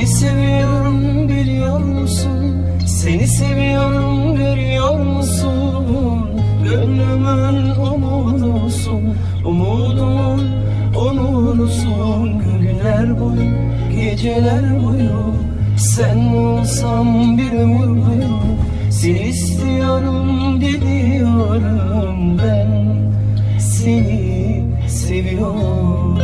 Seni seviyorum biliyor musun? Seni seviyorum görüyor musun? Gönlümün umudusun, umudumun onurusun Günler boyu, geceler boyu Sen olsam bir ömür boyu Seni istiyorum gidiyorum ben Seni seviyorum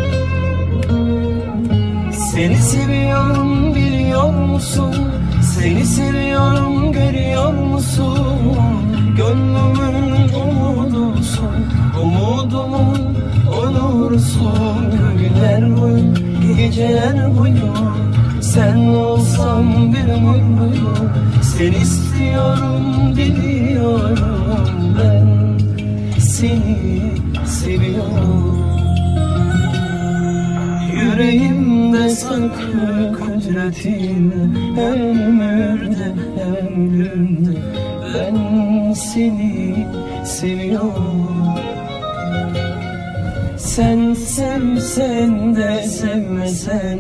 seni seviyorum biliyor musun? Seni seviyorum görüyor musun? Gönlümün umudusun Umudumun onursun Günler boyu geceler boyu Sen olsam bir ömür boyu Seni istiyorum biliyorum ben Seni seviyorum Saklı kudretin Ömürde ömrümde Ben seni seviyorum. Sen sevsen de sevmesen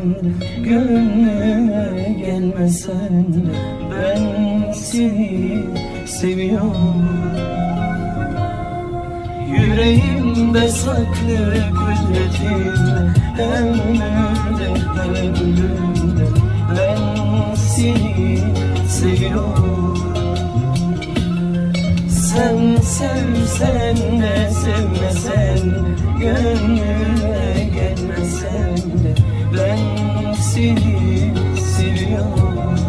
Gönlüme gelmesen. Ben seni seviyorum. Yüreğimde saklı kudretin ben seni seviyorum Sen sevsen de sevmesen gönlüme gelmesen de ben seni seviyorum.